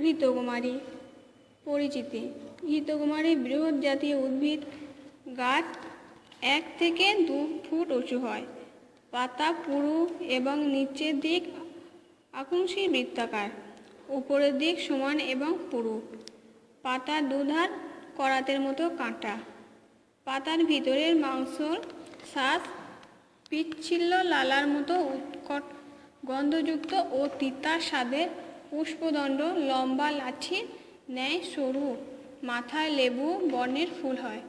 ঘৃতকুমারী। পরিচিতি। ঘৃতকুমারী বৃহৎ জাতীয় উদ্ভিদ, গাছ এক থেকে দু ফুট উঁচু হয়। পাতা পুরু এবং নিচের দিক আকুঙ্ক্ষী বৃত্তাকার। উপরের দিক সমান এবং পুরু। পাতার দুধার করাতের মতো কাঁটা। পাতার ভিতরের মাংস শ্বাস পিচ্ছিল্য লালার মতো উৎকট গন্ধযুক্ত ও তিতার স্বাদের পুষ্পদণ্ড, লম্বা লাঠি, ন্যায় সরু মাথায় লেবু, বর্ণের ফুল হয়।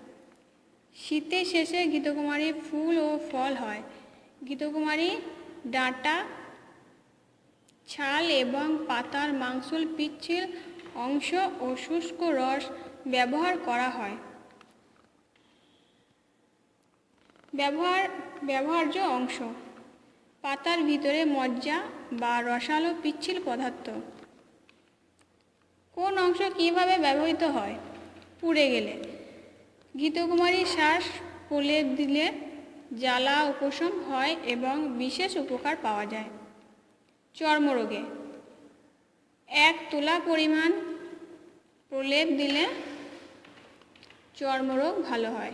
শীতের শেষে গীতকুমারী ফুল ও ফল হয়। গীতকুমারী ডাঁটা, ছাল এবং পাতার মাংসল, পিচ্ছিল, অংশ ও শুষ্ক রস ব্যবহার করা হয়। ব্যবহার, ব্যবহার্য অংশ। পাতার ভিতরে মজ্জা বা রসালো পিচ্ছিল পদার্থ। কোন অংশ কীভাবে ব্যবহৃত হয়? পুড়ে গেলে। গীতকুমারী শ্বাস প্রলেপ দিলে জ্বালা উপশম হয় এবং বিশেষ উপকার পাওয়া যায়। চর্মরোগে। এক তোলা পরিমাণ প্রলেপ দিলে চর্মরোগ ভালো হয়।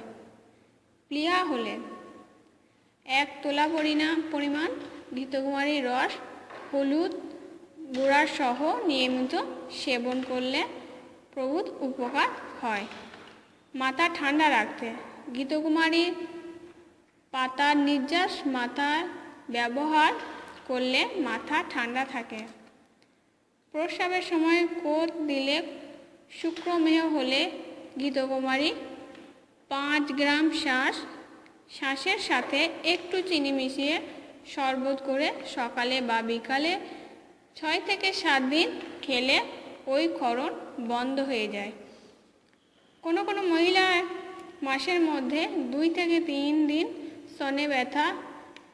প্লিহা হলে এক তোলা পরিণাম পরিমাণ ঘৃতকুমারীর রস, হলুদ গুঁড়ার সহ নিয়মিত সেবন করলে প্রভূত উপকার হয়। মাথা ঠান্ডা রাখতে। ঘৃতকুমারীর পাতার নির্যাস মাথার ব্যবহার করলে মাথা ঠান্ডা থাকে। প্রস্রাবের সময় কোদ দিলে শুক্রমেহ হলে ঘৃতকুমারী পাঁচ গ্রাম শ্বাস শ্বাসের সাথে একটু চিনি মিশিয়ে শরবত করে সকালে বা বিকালে ছয় থেকে সাত দিন খেলে ওই ক্ষরণ বন্ধ হয়ে যায়। কোনো কোনো মহিলা মাসের মধ্যে দুই থেকে তিন দিন স্তনে ব্যথা,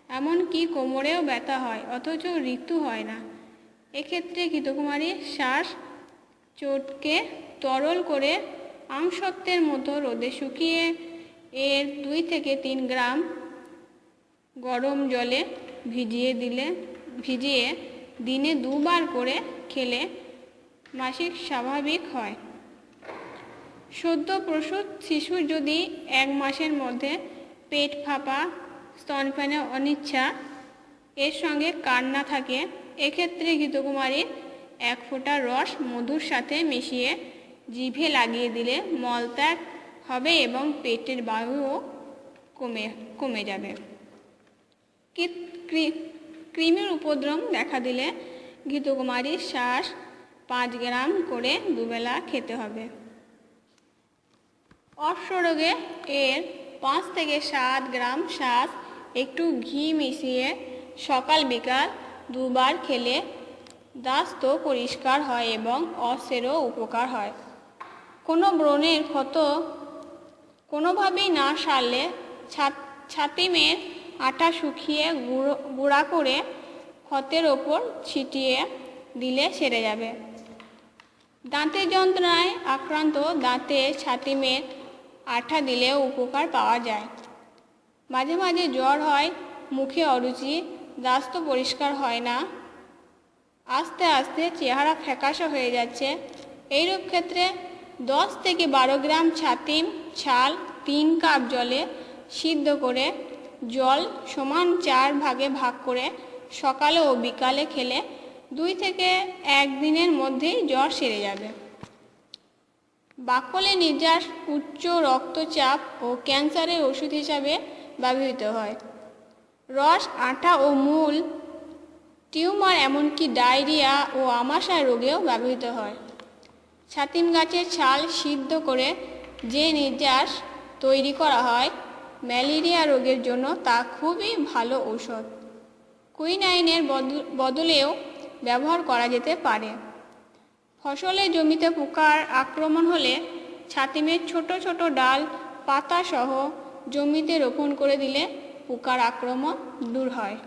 এমনকি কোমরেও ব্যথা হয়, অথচ ঋতু হয় না। এক্ষেত্রে ঘৃতকুমারী শ্বাস চোটকে তরল করে আমসত্ত্বের মতো রোদে শুকিয়ে এর দুই থেকে তিন গ্রাম গরম জলে ভিজিয়ে দিলে, ভিজিয়ে দিনে দুবার করে খেলে মাসিক স্বাভাবিক হয়। সদ্য প্রসূত শিশুর যদি এক মাসের মধ্যে পেট ফাঁপা স্তনপানে অনিচ্ছা, এর সঙ্গে কান্না থাকে, এক্ষেত্রে ঘৃতকুমারীর এক ফোঁটা রস মধুর সাথে মিশিয়ে জিভে লাগিয়ে দিলে মলত্যাগ হবে এবং পেটের বায়ুও কমে কমে যাবে। কৃ- কৃ- কৃমির উপদ্রব দেখা দিলে ঘৃতকুমারীর শ্বাস পাঁচ গ্রাম করে দুবেলা খেতে হবে। অশ্বরোগে এর পাঁচ থেকে সাত গ্রাম শ্বাস একটু ঘি মিশিয়ে সকাল বিকাল দুবার খেলে দাস্ত পরিষ্কার হয় এবং অসেরও উপকার হয়। কোনো ব্রণের ক্ষত কোনোভাবেই না সারলে ছা- ছাতিমের আটা শুকিয়ে গুঁড়ো, গুঁড়া করে ক্ষতের ওপর ছিটিয়ে দিলে সেরে যাবে। দাঁতের যন্ত্রণায় আক্রান্ত দাঁতে ছাতি ছাতিমের আঠা দিলেও উপকার পাওয়া যায়। মাঝে মাঝে জ্বর হয়, মুখে অরুচি, দাস্ত পরিষ্কার হয় না। আস্তে আস্তে চেহারা ফ্যাকাশা হয়ে যাচ্ছে। এইরূপ ক্ষেত্রে দশ থেকে বারো গ্রাম ছাতিম ছাল তিন কাপ জলে সিদ্ধ করে জল সমান চার ভাগে ভাগ করে সকালে ও বিকালে খেলে দুই থেকে একদিনের মধ্যেই জ্বর সেরে যাবে। বাকলে নির্যাস, উচ্চ রক্তচাপ ও ক্যান্সারের ওষুধ হিসাবে ব্যবহৃত হয়। রস, আটা ও মূল, টিউমার এমনকি ডায়রিয়া ও আমাশয় রোগেও ব্যবহৃত হয়। ছাতিম গাছের ছাল সিদ্ধ করে যে নির্যাস তৈরি করা হয়, ম্যালেরিয়া রোগের জন্য তা খুবই ভালো ঔষধ। কুইনাইনের বদ- বদলেও ব্যবহার করা যেতে পারে। ফসলে জমিতে পোকার আক্রমণ হলে ছাতিমের ছোট ছোট ডাল পাতা সহ জমিতে রোপণ করে দিলে পোকার আক্রমণ দূর হয়।